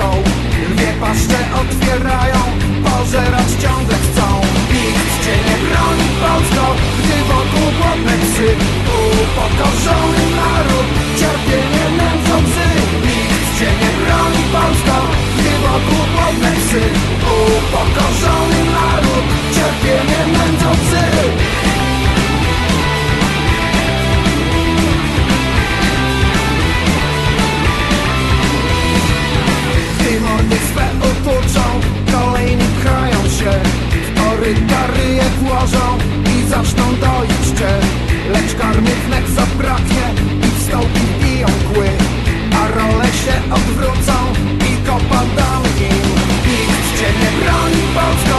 muszą Lwie paszcze otwierają Pożerać ciągle chcą. Nikt cię nie broni Polsko Gdy wokół głodne psy Upokorzony naród Cierpienie nędzą psy Nikt cię nie broni Polsko Gdy wokół głodne psy Upokorzony Armii wnet zabraknie i wstąpi i mgły A role się odwrócą i kopa dam im Nikt cię nie broni, Polska